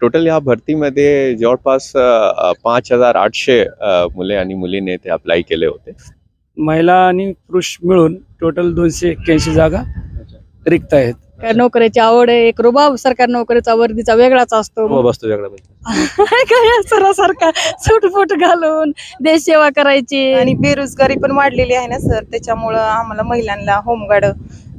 Total या भरतीमध्ये जवळपास पाच हजार आठशे मुले आणि मुलीने ते अप्लाय केले होते. महिला आणि पुरुष मिळून टोटल दोनशे एक्क्याऐंशी जागा रिक्त आहेत. काय नोकरीची आवड आहे एक रुबाब सरकार नोकरीचा वर्दीचा वेगळाच असतो. हो बसतो वेगळा. काय सरासारखा सूटफूट घालून देश सेवा करायची. आणि बेरोजगारी पण वाढलेली आहे ना सर? त्याच्यामुळं आम्हाला महिलांना होमगार्ड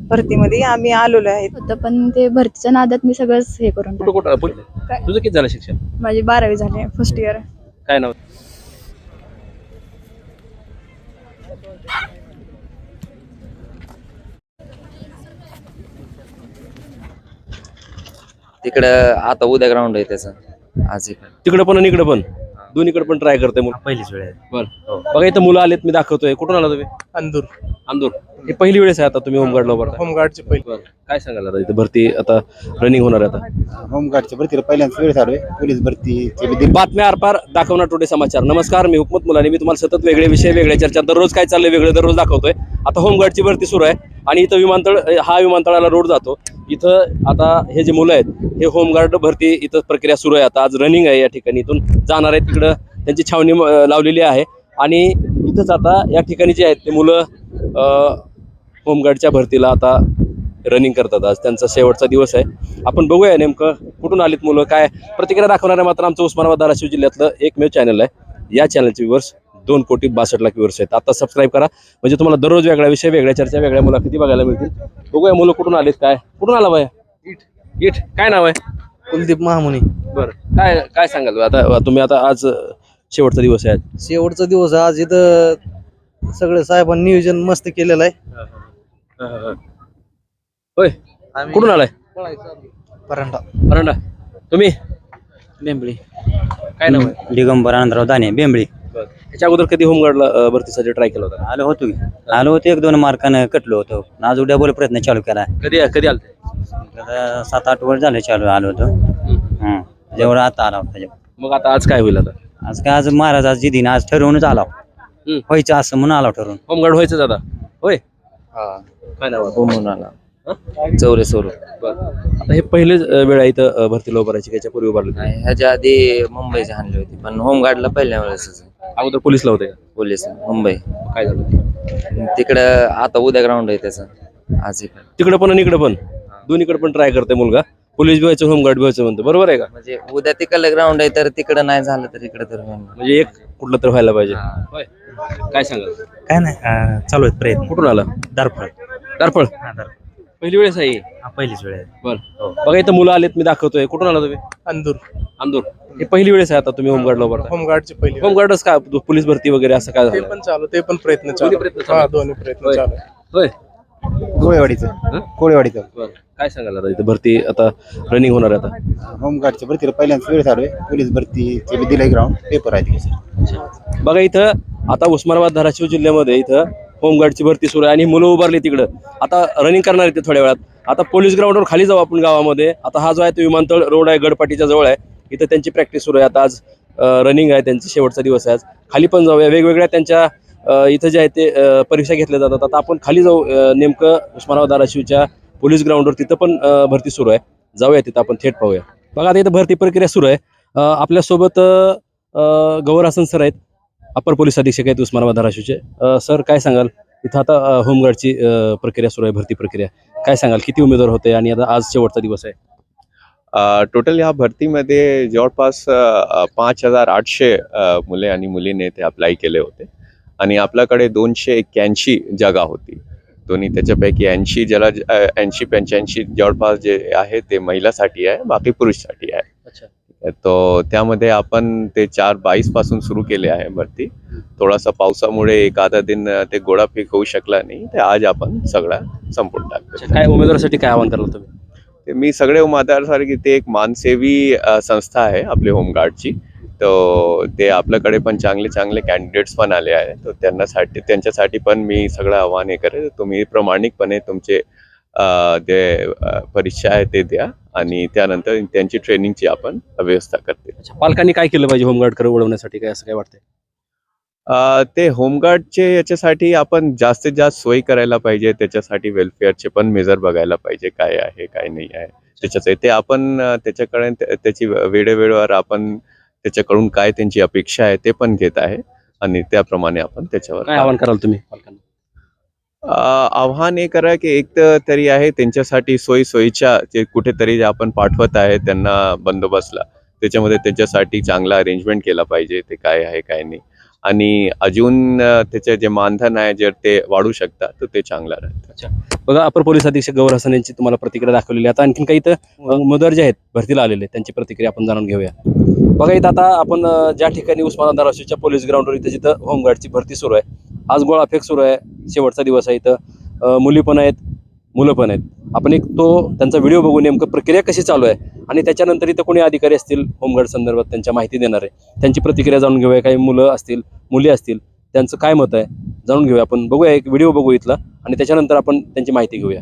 भरतीमध्ये आम्ही आलेलो आहेत होतं पण ते भरतीच्या नादात मी सगळंच हे करून कुठं कुठं पुढे? काय? तुझं किती झालं शिक्षण. माझी बारावी झाली फर्स्ट इयर काय नाव? तिकडं आता उद्या ग्राउंड आहे त्याचं. आज इकडं. तिकडे पण आणि इकडे पण? दोन्हीकडे पण ट्राय करते मुलं पहिलीच वेळ आहे. बरं. बघा इथं मुलं आलेत मी दाखवतोय. कुठून आला तुम्ही? अंदूर. अंदूर. हे पहिली वेळेस आहे आता तुम्ही होमगार्डला उभारता होमगार्डची पहिली. काय सांगाल आता इथं? भरती आता रनिंग होणार आहे आता. होमगार्डच्या भरतीला पहिल्यांदा वेळ झालोय पोलीस भरती बातम्या आरपार दाखवणार टुडे समाचार. नमस्कार मी हुकमत मुलानी. मी तुम्हाला सतत वेगळे विषय वेगळ्या चर्चा दररोज काय चाललंय वेगळं दररोज दाखवतोय. आता होमगार्डची भरती सुरू आहे आणि इथं विमानतळ हा विमानतळाला रोड जातो. इथं आता हे जे मुलं आहेत हे होमगार्ड भरती इथं प्रक्रिया सुरू आहे. आता आज रनिंग आहे या ठिकाणी. इथून जाणार आहे तिकडं. त्यांची छावणी लावलेली आहे. आणि इथंच आता या ठिकाणी जे आहेत ते मुलं अं, होमगार्डच्या भरतीला आता रनिंग करतात आज. त्यांचा शेवटचा दिवस आहे. आपण बघूया नेमकं कुठून आलीत मुलं काय प्रतिक्रिया दाखवणार आहे मात्र आमचं उस्मानाबाद धाराशिव जिल्ह्यातलं एकमेव चॅनल आहे. या चॅनलचे व्ह्यूवर्स दोन कोटी बासष्ट लाख व्ह्यूवर्स आहेत. आता सबस्क्राईब करा. म्हणजे तुम्हाला दररोज वेगळा विषय वेगळ्या चर्चा वेगळ्या मुलाखती बघायला मिळतील. बघूया मुलं कुठून आलीत काय? कुठून आला बाय इट. इट. काय नाव आहे? कुलदीप महामुनी. बरं. काय काय सांगाल? आता तुम्ही आता आज शेवटचा दिवस आहे आज. शेवटचा दिवस आहे. आज इथं सगळं साहेबांनी नियोजन मस्त केलेलं आहे. होय. कुठून आलाय? परांडा. परांडा. तुम्ही? बेंबळी. काय नाव आहे? दिगंबर आनंदराव दाने बेंबळी. ह्याच्या अगोदर कधी होमगार्डला अं, भरतीसाठी ट्राय केला होता? आलो होतो की. आलो होतो एक दोन मार्कानं कटलो होतो. आज उद्या बोल प्रयत्न चालू केला. कधी कधी आलते? आता सात आठ वर झाले चालू आलो होतो. हं. जेवढं आता आला होता जेवढं. मग आता आज काय होईल आता? आज काय आज महाराज आज दिन आज ठरवूनच आला. व्हायचं असं म्हणून आलो ठरवून. होमगार्ड व्हायचं आता. होय. काय नाव आहे? म्हणून आला चौरे सोरू. बरं. आता हे पहिलेच अं, वेळ आहे इथं अं, भरतीला उभारायची याच्या पूर्वी उभारले होते. नाही ह्याच्या आधी मुंबईची हाणली होती पण होमगार्डला पहिल्या वेळेसच अगोदर पोलीसला होते का? पोलीस मुंबई. काय झालं? तिकडं आता उद्या ग्राउंड आहे त्याचं. आज इकडं. तिकडे पण आणि इकडे पण? दोन्हीकडे पण ट्राय करते मुलगा. पोलीस बी व्हायचं होमगार्ड बी व्हायचं म्हणतो. बरोबर आहे का? म्हणजे उद्या तिकडलं ग्राउंड आहे तर तिकडं नाही झालं तर इकडं तर होईल. म्हणजे एक कुठलं तर व्हायला पाहिजे. होय. काय सांगाल? काय नाही चालू आहेत प्रयत्न. कुठून आला? दारफळ. दारफळ? पहिली वेळेस आहे ही? पहिलीच वेळ आहे. बरं. बघा इथं मुलं आलेत मी दाखवतोय. कुठून आला तुम्ही? अंदूर. अंदूर. हे पहिली वेळेस आहे आता तुम्ही होमगार्डला उभारता होमगार्डची पहिली. होमगार्डच का पोलीस भरती वगैरे असं काय ते झालं? पण चालू ते पण प्रयत्न दोन्ही चालू. प्रयत्न चालू. हा. दोन्ही प्रयत्न होय. चालू. आहे. होय कोळेवाडीचं कोळेवाडीचं बरं. काय सांगाल आता इथं भरती? आता रनिंग होणार आहे आता. होमगार्डच्या भरतीला पहिल्यांदा वेळ झालोय. पोलीस भरती दिलंय ग्राउंड पेपर आहे तिकडे. बघा इथं आता उस्मानाबाद धाराशिव जिल्ह्यामध्ये इथं होमगार्डची भरती सुरू आहे आणि मुलं उभारली तिकडं. आता रनिंग करणार इथे थोड्या वेळात. आता पोलीस ग्राउंडवर खाली जाऊ आपण गावामध्ये. आता हा जो आहे तो विमानतळ रोड आहे गडपाटीच्या जवळ आहे. इथं त्यांची प्रॅक्टिस सुरू आहे. आता आज रनिंग आहे त्यांचा. शेवटचा दिवस आहे आज. खाली पण जाऊया. वेगवेगळ्या त्यांच्या इथं जे आहे ते परीक्षा घेतल्या जातात. आता आपण खाली जाऊ नेमकं उस्मानाबाद धाराशिवच्या पोलीस ग्राउंडवर तिथं पण भरती सुरू आहे. जाऊया तिथं आपण. थेट पाहूया. बघा आता इथं भरती प्रक्रिया सुरू आहे. आपल्यासोबत गौर हसन सर आहेत. अपर पोलीस अधीक्षक आहेत उस्मानाबाद धाराशिवचे. सर काय सांगाल? इथं आता होमगार्डची प्रक्रिया सुरू आहे भरती प्रक्रिया. काय सांगाल? किती उमेदवार होते आणि आता आज शेवटचा दिवस आहे? टोटल या भरतीमध्ये जवळपास पाच हजार आठशे मुले आणि मुलीने ते अप्लाय केले होते. आणि आपल्याकडे दोनशे एक्क्याऐंशी जागा होती. दोन्ही त्याच्यापैकी ऐंशी ज्याला ऐंशी पंच्याऐंशी जवळपास जे आहे ते महिलासाठी आहे बाकी पुरुषसाठी आहे. अच्छा. तो त्यामध्ये आपण ते चार बावीसपासून सुरू केले आहे भरती थोडासा पावसामुळे एखादा दिन अ, ते गोडापीक होऊ शकला नाही. ते आज आपण सगळा संपून टाकतो. काय उमेदवारासाठी काय आवाहन कराल तुम्ही? ते मी सगळे उमेदवारांसाठी ते एक मानसेवी संस्था आहे आपली होमगार्डची. तो ते आपल्याकडे पण चांगले चांगले कॅन्डिडेट्स पण आले आहे तर त्यांनासाठी त्यांच्यासाठी पण मी सगळं आव्हान हे करेल. तुम्ही प्रामाणिकपणे तुमचे अ, परीक्षा आहे ते द्या आणि त्यानंतर त्यांची ट्रेनिंगची आपण व्यवस्था करते. पालकांनी काय केलं पाहिजे होमगार्डकडे वळवण्यासाठी? काय असं काय वाटतंय? ते होमगार्डचे याच्यासाठी आपण जास्तीत जास्त सोयी करायला पाहिजे त्याच्यासाठी वेलफेअरचे पण मेजर बघायला पाहिजे काय आहे काय नाही आहे त्याच्याच आहे. ते आपण त्याच्याकडे त्या- त्याची वेळेवेळेवर आपण त्याच्याकडून काय त्यांची अपेक्षा आहे ते पण घेत आहे आणि त्याप्रमाणे आपण त्याच्यावर आवाहन कराल तुम्ही पालकांना? आव्हान हे करा की एक तर तरी आहे त्यांच्यासाठी सोयी सोयीच्या जे कुठेतरी जे आपण पाठवत आहे त्यांना बंदोबस्तला. त्याच्यामध्ये त्यांच्यासाठी चांगला अरेंजमेंट केला पाहिजे ते काय आहे काय नाही. आणि अजून त्याचे जे मानधन आहे जर ते वाढू शकतात तर ते चांगलं राहतं. बघा अपर पोलीस अधीक्षक गौर हसन यांची तुम्हाला प्रतिक्रिया दाखवलेली आहे. आता आणखीन काही इथं अ, जे आहेत भरतीला आलेले त्यांची प्रतिक्रिया आपण जाणून घेऊया. बघा इथं आता आपण ज्या ठिकाणी उस्मानाबाद धाराशिवच्या पोलीस ग्राउंडवर इथं जिथं होमगार्डची भरती सुरू आहे आज गोळाफेक सुरू आहे. शेवटचा दिवस आहे इथं. मुली पण आहेत मुलं पण आहेत. आपण एक तो त्यांचा व्हिडिओ बघू नेमकं प्रक्रिया कशी चालू आहे आणि त्याच्यानंतर इथं कोणी अधिकारी असतील होमगार्ड संदर्भात त्यांच्या माहिती देणार. आहे त्यांची प्रतिक्रिया जाणून घेऊया. काही मुलं असतील मुली असतील त्यांचं काय मत आहे जाणून घेऊया. आपण बघूया एक व्हिडिओ बघू इथला आणि त्याच्यानंतर आपण त्यांची माहिती घेऊया.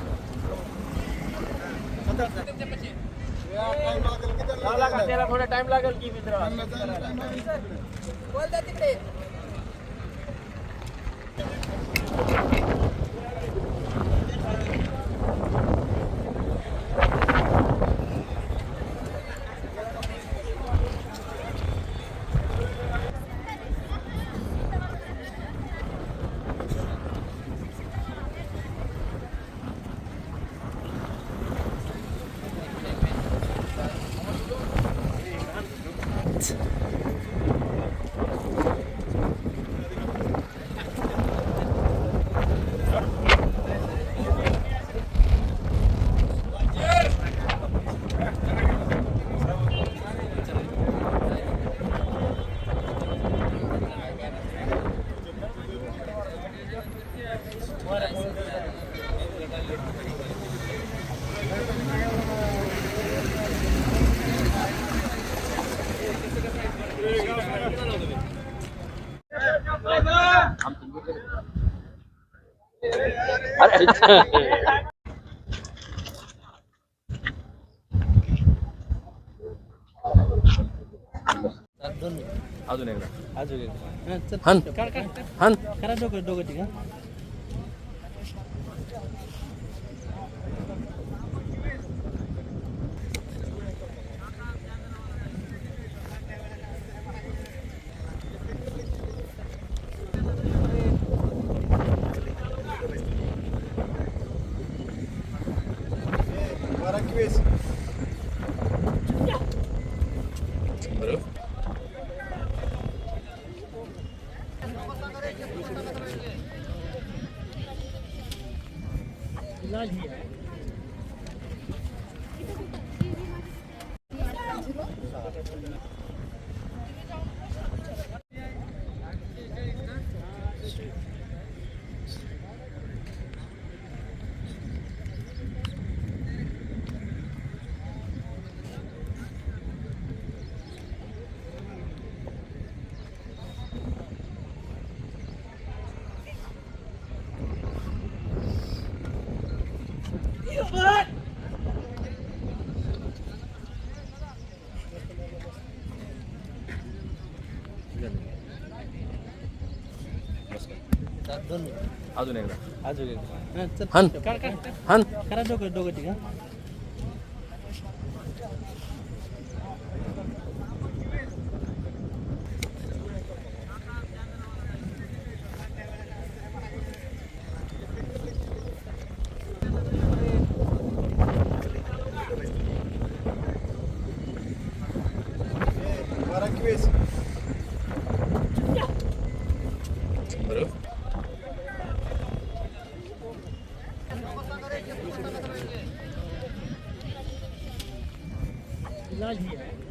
त्याला थोडा टाइम लागेल की मित्र बोलता तिकडे. अजून एकदा हन. हन. करा दोघं दोघं ठीक Chris. अजून एकदा. अजून हन. हन. करा दोघं दोघं ठीक इलाज भी है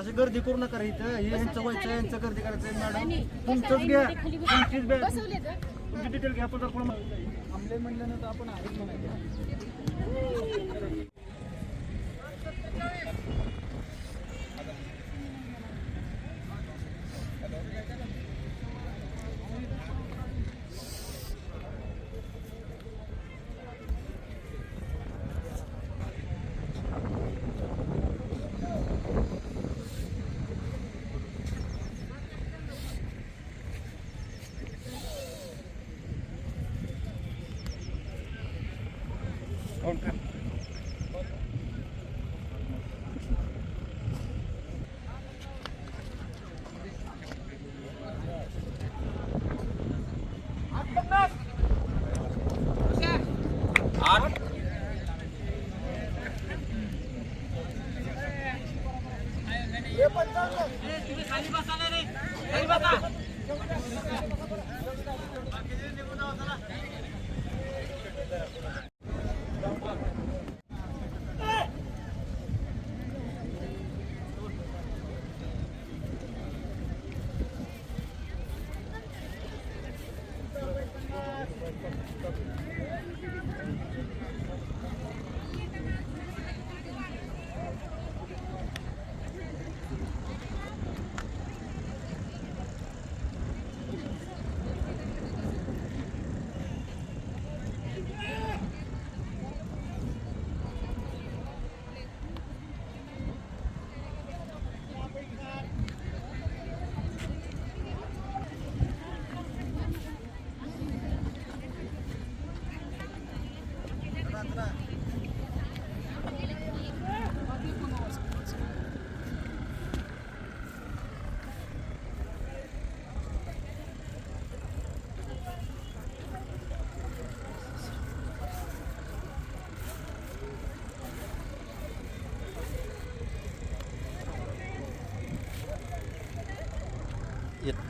अशी गर्दी करू नका इथं. हे यांचं व्हायचं यांचं गर्दी करायचं. मॅडम तुमचंच घ्या. तुमचीच बॅग तुमची डिटेल घ्या पण आपण आमले म्हणल्यानंतर आपण आहेच म्हणायचं. चला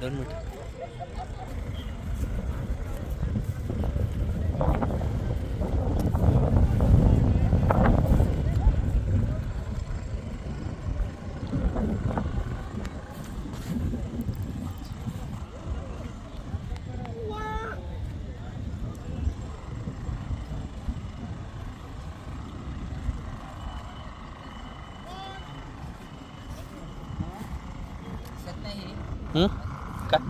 दोन मिनिट काय?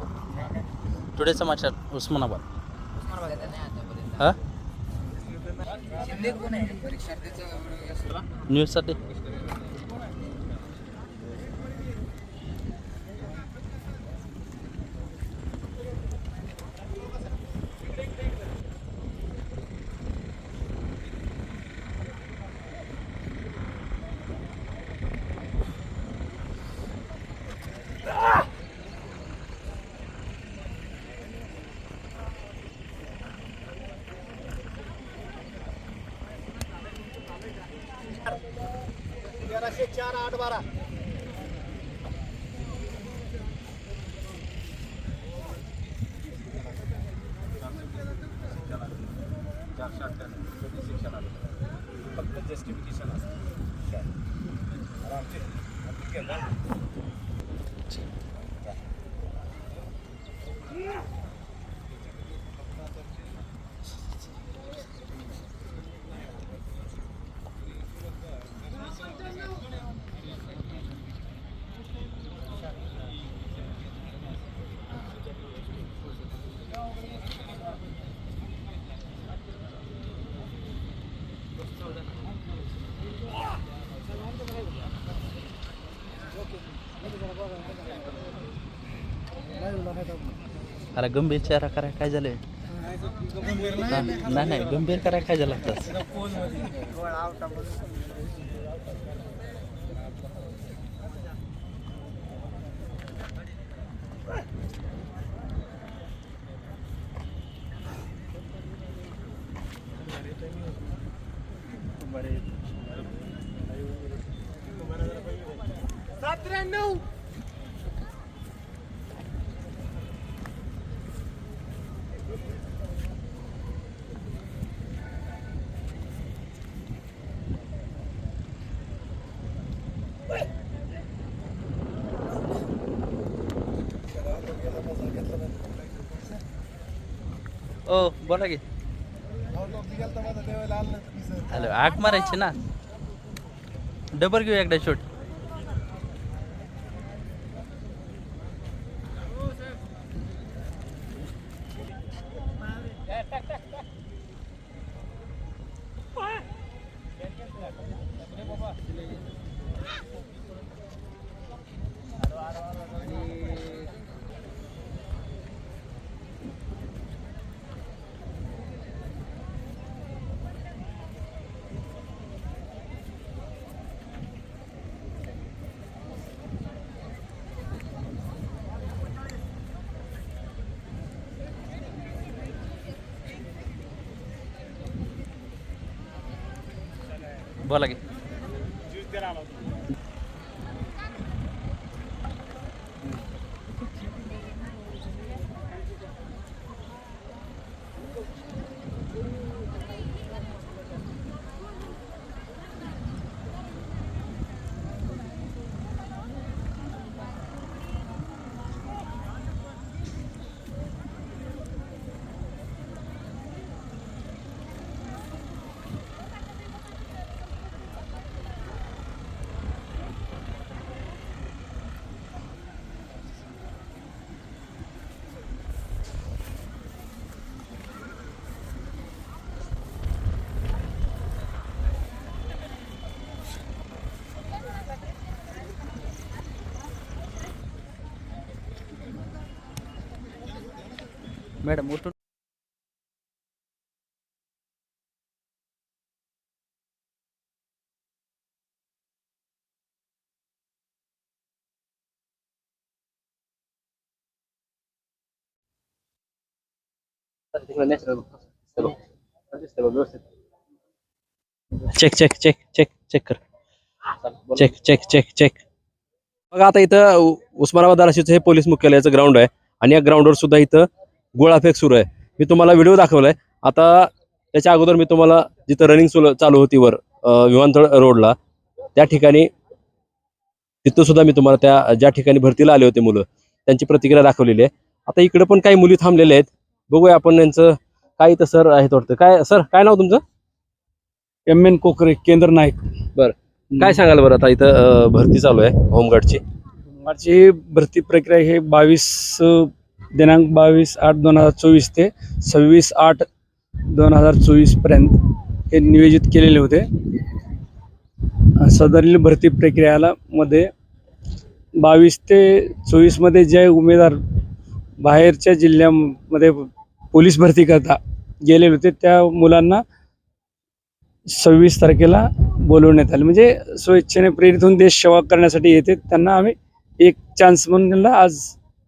टुडे समाचार उस्मानाबाद हा? न्यूजसाठी Qué mal. अरे गंभीर चेहरा कराय काय झालंय? नाही नाही गंभीर करायला काय झालं आताच बोला की. हॅलो आग मारायची ना. डबल घेऊ एकदा शूट बोला की. मॅडम उठून check check check check check कर. चेक चेक चेक चेक बघा आता इथं उस्मानाबाद धाराशिवचं हे पोलीस मुख्यालयाचं ग्राउंड आहे. आणि या ग्राउंडवर सुद्धा इथं गोळाफेक सुरू आहे. मी तुम्हाला व्हिडिओ दाखवलाय. आता त्याच्या अगोदर मी तुम्हाला जिथं रनिंग चालू होती वर विमानतळ रोडला त्या ठिकाणी तिथं सुद्धा मी तुम्हाला त्या ज्या ठिकाणी भरतीला आले होते मुलं त्यांची प्रतिक्रिया दाखवलेली आहे. आता इकडे पण काही मुली थांबलेल्या आहेत. बघूया आपण यांचं काय इथं सर आहेत वाटतं. काय सर काय नाव तुमचं? एम एन कोकरे केंद्र नाईक. काय सांगाल बरं आता इथं भरती चालू आहे होमगार्डची? माझी भरती प्रक्रिया हे बावीस दिनांक बावीस आठ दोन हजार चोवीस ते सव्वीस आठ दोन हजार चोवीसपर्यंत हे नियोजित केलेले होते. सदरील भरती प्रक्रियाला मध्ये बावीस ते चोवीसमध्ये जे उमेदवार बाहेरच्या जिल्ह्यामध्ये पोलीस भरती करता गेलेले होते त्या मुलांना सव्वीस तारखेला बोलवण्यात आले. म्हणजे स्वेच्छेने प्रेरित होऊन देश सेवा करण्यासाठी येते त्यांना आम्ही एक चान्स म्हणून आज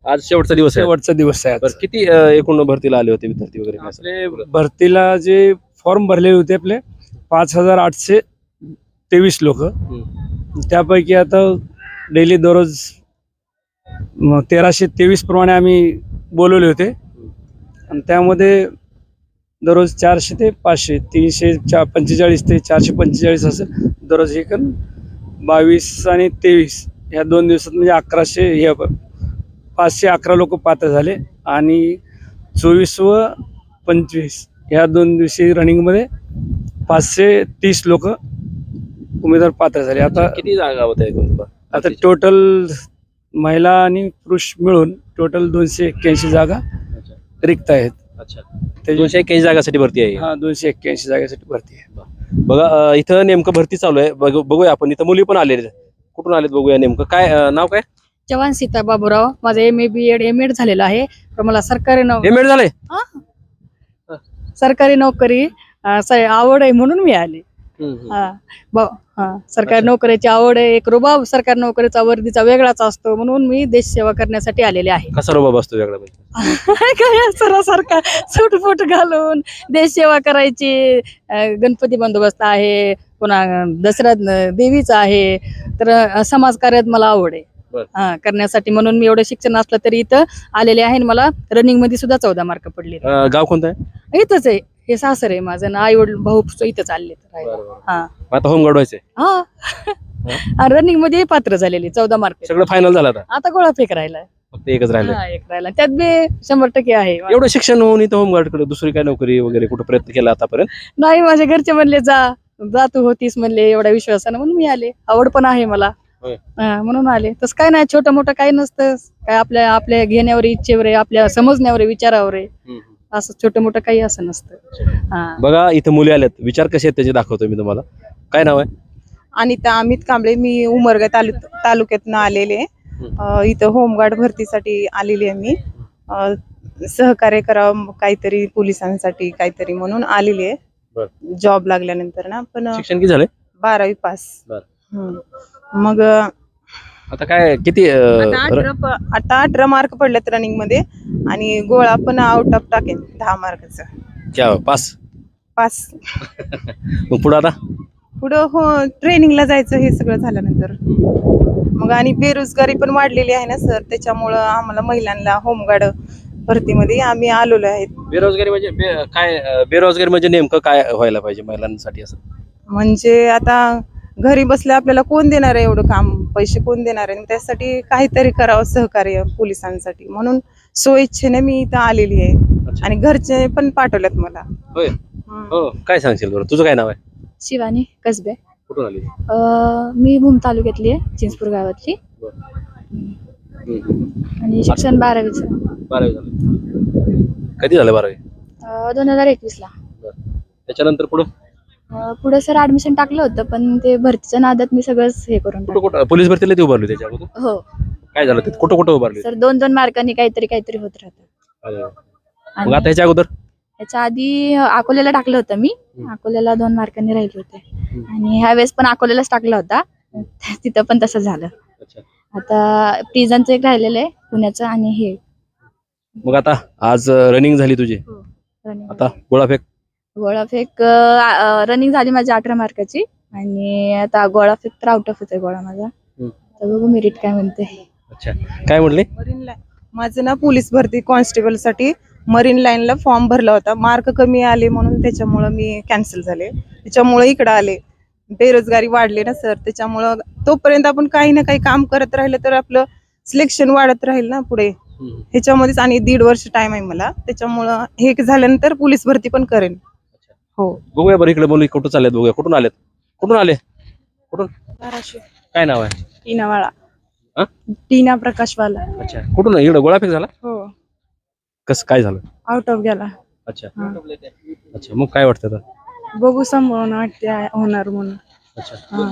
आज शेवटचा दिवस आहे. शेवटचा दिवस आहे किती अं, एकूण भरतीला आले होते विद्यार्थी वगैरे? काय असं? आपले भरतीला जे फॉर्म भरलेले होते आपले पाच हजार आठशे तेवीस लोक. त्यापैकी आता डेली दररोज म, तेराशे तेवीस प्रमाणे आम्ही बोलवले होते. आणि त्यामध्ये दररोज चारशे ते पाचशे तीनशे चा पंचेचाळीस ते चारशे पंचेचाळीस असं दररोज हे करून बावीस आणि तेवीस ह्या दोन दिवसात म्हणजे अकराशे हे पाचशे अकरा लोक पात्र झाले आणि चोवीस व पंचवीस ह्या दोन दिवशी रनिंगमध्ये पाचशे तीस लोक उमेदवार पात्र झाले. आता किती जागा होत्या आता? टोटल महिला आणि पुरुष मिळून टोटल दोनशे एक्क्याऐंशी जागा रिक्त आहेत. अच्छा. दोनशे एक्क्याऐंशी जागासाठी भरती आहे. हा दोनशे एक्क्याऐंशी जागेसाठी भरती आहे. बघा इथं नेमकं भरती चालू आहे. बघू- बघूया आपण. इथं मुली पण आलेल्या. कुठून आलेत बघूया नेमकं? काय नाव काय? जवान सीता बाबूराव. माझं M A B Ed M Ed झालेलं आहे. पण मला सरकारी नोक एम एड झाले सरकारी नोकरी अं, स- आवड आहे म्हणून मी आले. हा. ब- हा. सरकारी अच्छा. नोकरीची आवड आहे. एक रुबाब सरकारी नोकरीचा वर्दीचा वेगळाच असतो म्हणून मी देश सेवा करण्यासाठी आलेले आहे. कसा रोबा बसतो वेगळा म्हणजे? काय सरासारखा सूटफूट घालून देश सेवा करायची. अं, गणपती बंदोबस्त आहे. पुन्हा दसऱ्यात न- देवीचा आहे. तर अं, समाजकार्यात मला आवड आहे. हा करण्यासाठी. म्हणून मी एवढं शिक्षण असलं तरी इथं आलेले आहे आणि मला रनिंगमध्ये सुद्धा चौदा मार्क पडले अं, गाव कोणतं आहे? इथंच आहे. हे सासर आहे माझं आई वडील भाऊ इथंच आले हा. मग आता होमगार्ड व्हायचंय? हा. रनिंगमध्ये पात्र झालेली चौदा मार्क सगळं फायनल झालं आता? आता गोळा फेक राहिला फक्त एकच राहिलं हा, एक राहिला. त्यात बी शंभर टक्के आहे. एवढं शिक्षण होऊन इथं होमगार्डकडे दुसरी काय नोकरी वगैरे कुठं प्रयत्न केला आतापर्यंत? नाही माझ्या घरचे म्हणले जा जा तू होतीस म्हणले एवढ्या विश्वासानं. म्हणून मी आले. आवड पण आहे मला. हा, म्हणून आले. तसं काय नाही छोटं मोठं काही नसतं. काय आपल्या आपल्या घेण्यावर इच्छेवर आहे आपल्या समजण्यावर आहे विचारावर आहे. असं छोटं मोठं काही असं नसतं. हा. बघा इथं मुली आल्यात. विचार कसे आहेत त्याचे दाखवतो मी तुम्हाला. काय नाव आहे? अनिता अमित कांबळे. मी उमरगा तालु तालुक्यातनं आलेले अं, इथं होमगार्ड भरतीसाठी आलेली आहे मी. अं, सहकार्य करावं काहीतरी पोलिसांसाठी काहीतरी म्हणून आलेली आहे. जॉब लागल्यानंतर ना पण अं, शिक्षण किती झालंय? बारावी पास. बर. हम्म. मग आता काय किती अं, आता र- अठरा प- आता अठरा मार्क पडलेत रनिंगमध्ये आणि गोळा पण आउट ऑफ टाकेन दहा मार्काचा क्या पास? पास. मग पुढं आता? पुढं हो ट्रेनिंगला जायचं हे सगळं झाल्यानंतर. मग आणि बेरोजगारी पण वाढलेली आहे ना सर त्याच्यामुळं आम्हाला महिलांना होमगार्ड भरतीमध्ये आम्ही आलेलो आहेत बेरोजगारी म्हणजे बे- काय अं, बेरोजगारी म्हणजे नेमकं काय व्हायला पाहिजे महिलांसाठी असं? म्हणजे आता घरी बसल्या आपल्याला कोण देणार आहे एवढं काम? पैसे कोण देणार आहे? त्यासाठी काहीतरी करावं सहकार्य पोलिसांसाठी. म्हणून स्वइच्छेने मी इथं आलेली आहे. आणि घरचे पण पाठवल्यात मला. होय. हो काय सांगशील बरं? तुझं काय नाव आहे? शिवानी कसबे. कुठून आली मी भूम तालुक्यातली आहे चिंचपूर गावातली. आणि शिक्षण बारावीचं. बारावी झालं. कधी झालं बारावी? दोन हजार एकवीस ला त्याच्यानंतर पुढं? पुढे सर ऍडमिशन टाकलं होतं पण ते भरतीच्या नादात मी सगळंच हे करून कुठं कुठं? पोलीस भरतीला ती उभारली त्याच्या अगोदर? हो. काय झालं ते कुठं कुठं उभारली? सर दोन दोन मार्कांनी काहीतरी काहीतरी होत राहतं. अरे आणि ह्याच्या अगोदर? याच्या आधी अकोल्याला टाकलं होतं मी. अकोल्याला दोन मार्कांनी राहिले होते. आणि ह्या वेळेस पण अकोल्यालाच टाकला होता. तिथं पण तसं झालं. अच्छा. आता प्रिझनचं एक राहिलेलं आहे पुण्याचं आणि हे. मग आता आज रनिंग झाली तुझी. running. आता गोळाफेक गोळाफेक रनिंग झाली माझी अठरा मार्काची. आणि आता गोळाफेक तर आउट ऑफ होते गोळा माझा. तर बघू मेरिट काय म्हणते. अच्छा. काय म्हणले मरीन लाईन माझं ना पोलीस भरती कॉन्स्टेबलसाठी मरीन लाईनला फॉर्म भरला होता. मार्क कमी आले म्हणून त्याच्यामुळं मी कॅन्सल झाले. त्याच्यामुळे इकडं आले. बेरोजगारी वाढली ना सर त्याच्यामुळं तोपर्यंत आपण काही ना काही काम करत राहिलं तर आपलं सिलेक्शन वाढत राहील ना पुढे. ह्याच्यामध्येच आणि दीड वर्ष टाइम आहे मला. त्याच्यामुळं हे झाल्यानंतर पोलीस भरती पण करेन. हो. बघूया बरं इकडे मुली कुठं चालल्यात बघूया. कुठून आलेत? कुठून आले? कुठून? धाराशिव. काय नाव आहे? टीनावाळा हा? टीना प्रकाशवाला अच्छा. कुठून? इकडे गोळाफेक झाला? हो. कसं काय झालं? आउट ऑफ गेला. अच्छा. अच्छा मग काय वाटतं आता? बघू सांभाळून वाटते आहे- होणार म्हणून. अच्छा. हा.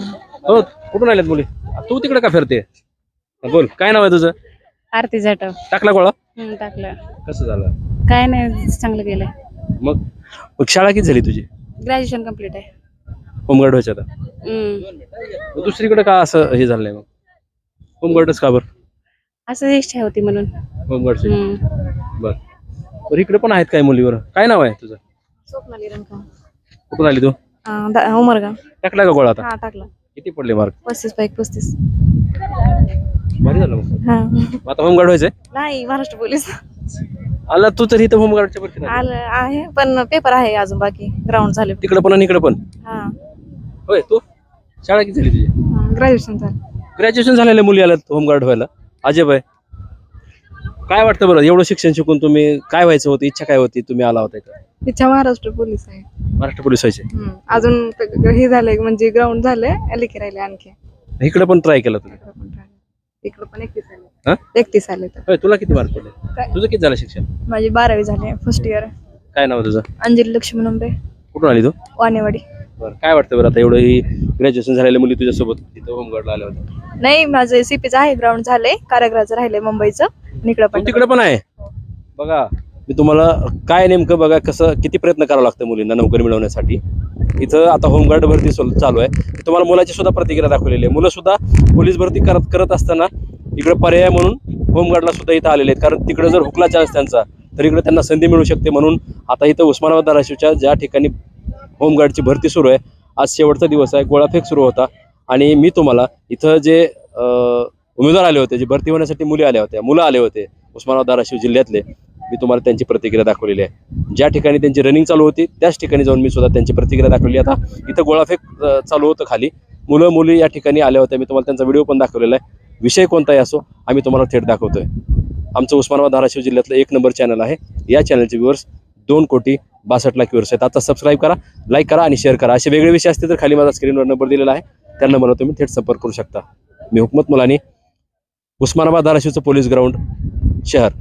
हो कुठून आलेत मुली? तू तिकडे का फिरते? हा, बोल काय नाव आहे तुझं? आरती जाटव. टाकला गोळा? टाकलं. कसं झालं? काय नाही चांगलं गेलंय. मग? मग शाळा किती झाली तुझी? ग्रॅज्युएशन कंप्लीट आहे. होमगार्ड व्हायचं आता? मग दुसरीकडे का असं हे झालं नाही मग? होमगार्डच का बरं? असं इच्छा होती म्हणून. होमगार्डचे? बर. बरं इकडे पण आहेत काय मुलीवर काय नाव आहे तुझं? स्वप्नाली कुठून आली तू? उमरगाव. टाकला का गोळा आता? हा टाकला. किती पडले मार्क पस्तीस पैक पस्तीस. भारी झालं मग. हा. मग आता होमगार्ड व्हायचंय? नाही महाराष्ट्र पोलीस. आला तू तर इथं होमगार्डच्या नाही. आलं आहे पण पेपर आहे अजून बाकी ग्राउंड झाले तिकडे पण आणि इकडे पण? हा. होय तू? शाळा किती झाली तुझी? ग्रॅज्युएशन झालं. ग्रॅज्युएशन झालेल्या मुली आल्यात होमगार्ड व्हायला. अजय आहे काय वाटतं बरं? एवढं शिक्षण शिकून तुम्ही काय व्हायचं होतं? इच्छा काय होती? तुम्ही आला होता इथं? इच्छा महाराष्ट्र पोलीस आहे. महाराष्ट्र पोलीस व्हायचे. हम्म. अजून हे झालंय म्हणजे ग्राउंड झालंय लिखी राहिले आणखी. इकडे पण ट्राय केलं तुम्ही? इकडं पण एकतीस हा? आले एकतीस आले तर. होय तुला किती मार्क पडले? काय? तुझं किती झालं शिक्षण? माझी बारावी झाली फर्स्ट इयर काय नाव तुझं? अंजली लक्ष्मण उंबरे. कुठून आली तू? वानेवाडी बरं काय वाटतं बरं आता एवढं ही ग्रॅज्युएशन झालेल्या मुली तुझ्यासोबत इथं होमगार्डला आल्या होत्या? नाही माझं सीपीचं आहे ग्राउंड झालंय कारागृहाचं राहिलंय मुंबईचं इकडं पण तिकडे पण आहे? बघा मी तुम्हाला काय नेमकं बघा कसं किती प्रयत्न करावा लागतं मुलींना नोकरी मिळवण्यासाठी? इथं आता होमगार्ड भरती चालू आहे. तुम्हाला मुलाची सुद्धा प्रतिक्रिया दाखवलेली आहे. मुलं सुद्धा पोलीस भरती करत करत असताना इकडे पर्याय म्हणून होमगार्डला सुद्धा इथं आलेले आहेत. कारण तिकडे जर हुकला चान्स त्यांचा तर इकडे त्यांना संधी मिळू शकते म्हणून आता इथं उस्मानाबाद धाराशिवच्या ज्या ठिकाणी होमगार्डची भरती सुरू आहे आज शेवटचा दिवस आहे. गोळाफेक सुरू होता. आणि मी तुम्हाला इथं जे उमेदवार आले होते जे भरती होण्यासाठी मुली आल्या होत्या मुलं आले होते उस्मानाबाद धाराशिव जिल्ह्यातले मी तुम्हाला त्यांची प्रतिक्रिया दाखवलेली आहे. ज्या ठिकाणी त्यांची रनिंग चालू होती त्याच ठिकाणी जाऊन मी सुद्धा त्यांची प्रतिक्रिया दाखवली. आता इथं गोळाफेक चालू होतं खाली. मुलं मुली या ठिकाणी आल्या होत्या. मी तुम्हाला त्यांचा व्हिडिओ पण दाखवलेला आहे. विषय कोणताही असो आम्ही तुम्हाला थेट दाखवतोय. आमचं उस्मानाबाद धाराशिव जिल्ह्यातलं एक नंबर चॅनल आहे. या चॅनलचे व्ह्युअर्स दोन कोटी बासष्ट लाख व्ह्युअर्स आहेत. आता सबस्क्राईब करा लाईक करा आणि शेअर करा. असे वेगळे विषय असतील तर खाली माझा स्क्रीनवर नंबर दिलेला आहे. त्या नंबरवर तुम्ही थेट संपर्क करू शकता. मी हुकमत मुलानी उस्मानाबाद धाराशिवचं पोलीस ग्राउंड शहर.